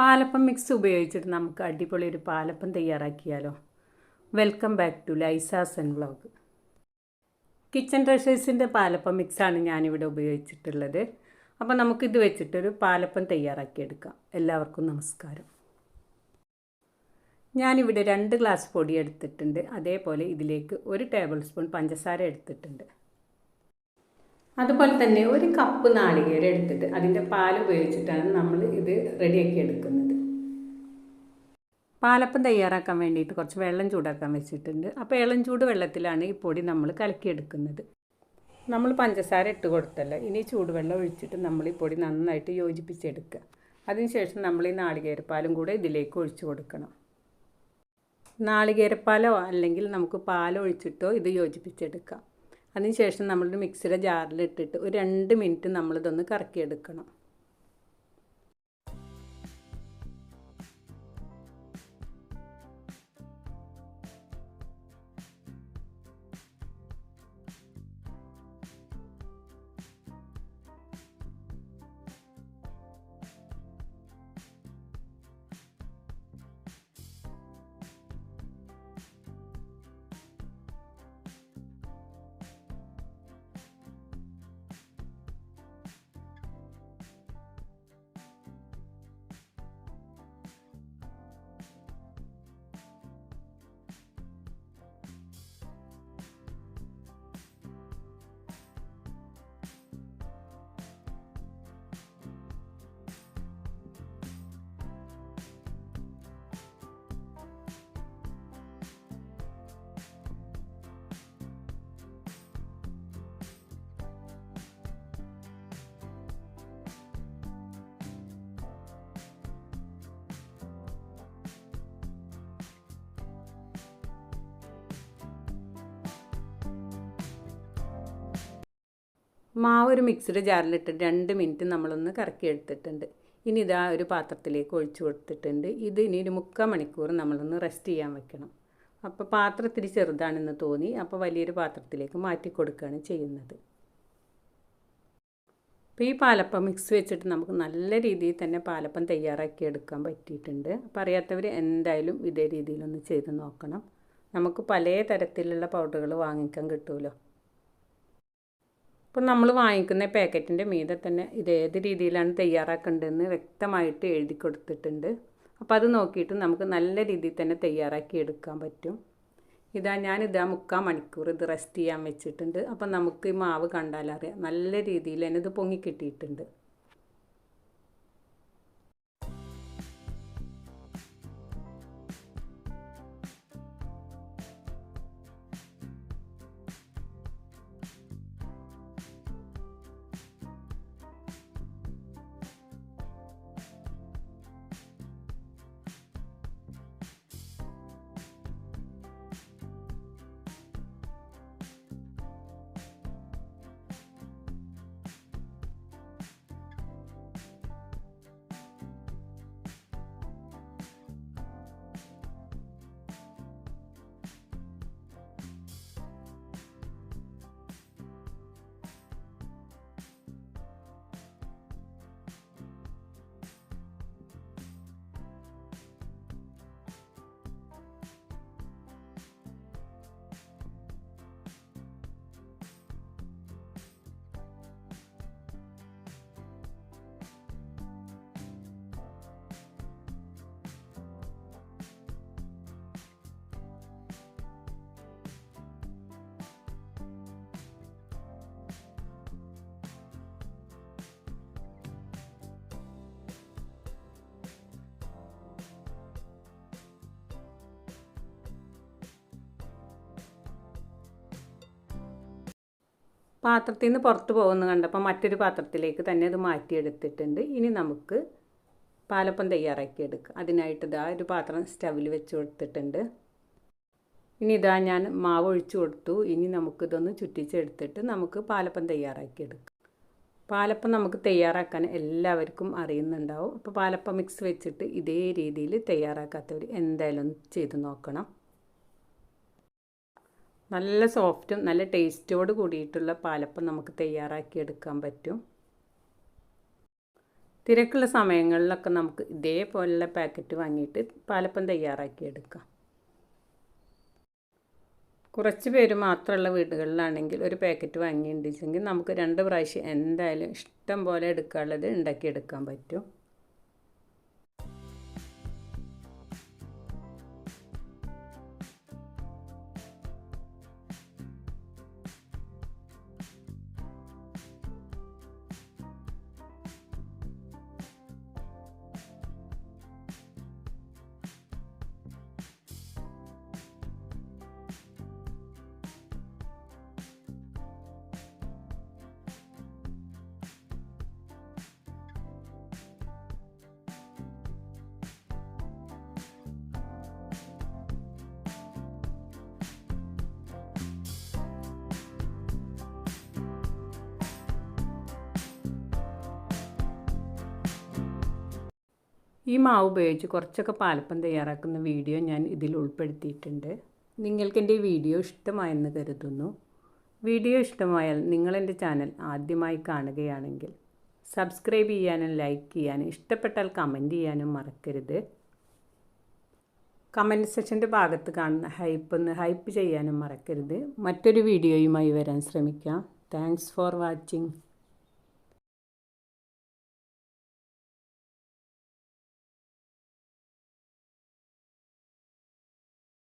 Palappam mix ഉപയോഗിച്ചിട്ട് നമുക്ക് അടിപൊളി ഒരു palappam തയ്യാറാക്കിയാലോ. Welcome back to Liza's and vlog kitchen ട്രഷേഴ്സിന്റെ palappam മിക്സാണ് ഞാനിവിടെ ഉപയോഗിച്ചിട്ടുള്ളത്. അപ്പോൾ നമുക്കിത് വെച്ചിട്ടൊരു പാലപ്പം തയ്യാറാക്കിയെടുക്കാം എല്ലാവർക്കും നമസ്കാരം. ഞാനിവിടെ രണ്ട് ഗ്ലാസ് പൊടി എടുത്തിട്ടുണ്ട്. അതേപോലെ ഇതിലേക്ക് ഒരു ടേബിൾ സ്പൂൺ പഞ്ചസാര എടുത്തിട്ടുണ്ട്. അതുപോലെ തന്നെ ഒരു കപ്പ് നാളികേരം എടുത്തിട്ട് അതിന്റെ പാൽ ഉപയോഗിച്ചിട്ടാണ് നമ്മൾ ഇത് റെഡിയാക്കി എടുക്കുന്നത്. പാലപ്പം തയ്യാറാക്കാൻ വേണ്ടിയിട്ട് കുറച്ച് വെള്ളം ചൂടാക്കാൻ വെച്ചിട്ടുണ്ട്. അപ്പോൾ ഇളം ചൂട് വെള്ളത്തിലാണ് ഈ പൊടി നമ്മൾ കലക്കിയെടുക്കുന്നത്. നമ്മൾ പഞ്ചസാര ഇട്ട് കൊടുത്തല്ല? ഇനി ചൂടുവെള്ളം ഒഴിച്ചിട്ട് നമ്മൾ ഈ പൊടി നന്നായിട്ട് യോജിപ്പിച്ചെടുക്കുക. അതിനുശേഷം നമ്മൾ ഈ നാളികേരപ്പാലും കൂടെ ഇതിലേക്ക് ഒഴിച്ചു കൊടുക്കണം. നാളികേരപ്പാലോ അല്ലെങ്കിൽ നമുക്ക് പാലൊഴിച്ചിട്ടോ ഇത് യോജിപ്പിച്ചെടുക്കാം. അതിനുശേഷം നമ്മളൊരു മിക്സിയുടെ ജാറിലിട്ടിട്ട് ഒരു രണ്ട് മിനിറ്റ് നമ്മളിതൊന്ന് കറക്കിയെടുക്കണം. മാവ് ഒരു മിക്സിയുടെ ജാറിലിട്ട് രണ്ട് മിനിറ്റ് നമ്മളൊന്ന് കറക്കി എടുത്തിട്ടുണ്ട് ഇനി ഇതാ ഒരു പാത്രത്തിലേക്ക് ഒഴിച്ചു കൊടുത്തിട്ടുണ്ട്. ഇത് ഇനി ഒരു മുക്കാൽ മണിക്കൂർ നമ്മളൊന്ന് റെസ്റ്റ് ചെയ്യാൻ വെക്കണം. അപ്പോൾ പാത്രം ഇത്തിരി ചെറുതാണെന്ന് തോന്നി. അപ്പോൾ വലിയൊരു പാത്രത്തിലേക്ക് മാറ്റി കൊടുക്കുകയാണ് ചെയ്യുന്നത്. അപ്പോൾ ഈ പാലപ്പം മിക്സ് വെച്ചിട്ട് നമുക്ക് നല്ല രീതിയിൽ തന്നെ പാലപ്പം തയ്യാറാക്കി എടുക്കാൻ പറ്റിയിട്ടുണ്ട്. അപ്പോൾ അറിയാത്തവർ എന്തായാലും ഇതേ രീതിയിലൊന്ന് ചെയ്ത് നോക്കണം. നമുക്ക് പല തരത്തിലുള്ള പൗഡറുകൾ വാങ്ങിക്കാൻ കിട്ടുമല്ലോ അപ്പോൾ നമ്മൾ വാങ്ങിക്കുന്ന പാക്കറ്റിന്റെ മീതെ തന്നെ ഇത് ഏത് രീതിയിലാണ് തയ്യാറാക്കേണ്ടതെന്ന് വ്യക്തമായിട്ട് എഴുതി കൊടുത്തിട്ടുണ്ട്. അപ്പോൾ അത് നോക്കിയിട്ട് നമുക്ക് നല്ല രീതിയിൽ തന്നെ തയ്യാറാക്കി എടുക്കാൻ പറ്റും. ഇതാ ഞാനിതാ മുക്കാൽ മണിക്കൂർ ഇത് റെസ്റ്റ് ചെയ്യാൻ വെച്ചിട്ടുണ്ട്. അപ്പം നമുക്ക് ഈ മാവ് കണ്ടാലറിയാം. നല്ല രീതിയിൽ തന്നെ ഇത് പൊങ്ങി കിട്ടിയിട്ടുണ്ട്. പാത്രത്തിൽ നിന്ന് പുറത്ത് പോകുന്ന കണ്ടപ്പോൾ മറ്റൊരു പാത്രത്തിലേക്ക് തന്നെ അത് മാറ്റിയെടുത്തിട്ടുണ്ട്. ഇനി നമുക്ക് പാലപ്പം തയ്യാറാക്കി എടുക്കുക അതിനായിട്ട് ഇതാ ഒരു പാത്രം സ്റ്റവിൽ വെച്ച് കൊടുത്തിട്ടുണ്ട്. ഇനി ഇതാ ഞാൻ മാവ് ഒഴിച്ചു കൊടുത്തു. ഇനി നമുക്കിതൊന്ന് ചുറ്റിച്ചെടുത്തിട്ട് നമുക്ക് പാലപ്പം തയ്യാറാക്കി എടുക്കാം. പാലപ്പം നമുക്ക് തയ്യാറാക്കാൻ എല്ലാവർക്കും അറിയുന്നുണ്ടാവും. അപ്പോൾ പാലപ്പം മിക്സ് വെച്ചിട്ട് ഇതേ രീതിയിൽ തയ്യാറാക്കാത്തവർ എന്തായാലും ചെയ്ത് നോക്കണം. നല്ല സോഫ്റ്റും നല്ല ടേസ്റ്റോട് കൂടിയിട്ടുള്ള പാലപ്പം നമുക്ക് തയ്യാറാക്കി എടുക്കാൻ പറ്റും. തിരക്കുള്ള സമയങ്ങളിലൊക്കെ നമുക്ക് ഇതേപോലുള്ള പാക്കറ്റ് വാങ്ങിയിട്ട് പാലപ്പം തയ്യാറാക്കി എടുക്കാം. കുറച്ച് പേര് മാത്രമുള്ള വീടുകളിലാണെങ്കിൽ ഒരു പാക്കറ്റ് വാങ്ങിയിട്ടുണ്ടെങ്കിൽ നമുക്ക് രണ്ട് പ്രാവശ്യം എന്തായാലും ഇഷ്ടം പോലെ എടുക്കാനുള്ളത് ഉണ്ടാക്കിയെടുക്കാൻ പറ്റും. ഈ മാവ് ഉപയോഗിച്ച് കുറച്ചൊക്കെ പാലപ്പം തയ്യാറാക്കുന്ന വീഡിയോ ഞാൻ ഇതിൽ ഉൾപ്പെടുത്തിയിട്ടുണ്ട്. നിങ്ങൾക്ക് എന്റെ ഈ വീഡിയോ ഇഷ്ടമായെന്ന് കരുതുന്നു. വീഡിയോ ഇഷ്ടമായാൽ നിങ്ങളെന്റെ ചാനൽ ആദ്യമായി കാണുകയാണെങ്കിൽ സബ്സ്ക്രൈബ് ചെയ്യാനും ലൈക്ക് ചെയ്യാനും ഇഷ്ടപ്പെട്ടാൽ കമന്റ് ചെയ്യാനും മറക്കരുത്. കമന്റ് സെക്ഷന്റെ ഭാഗത്ത് കാണുന്ന ഹൈപ്പ് ഒന്ന് ഹൈപ്പ് ചെയ്യാനും മറക്കരുത്. മറ്റൊരു വീഡിയോയുമായി വരാൻ ശ്രമിക്കാം. Thanks for watching.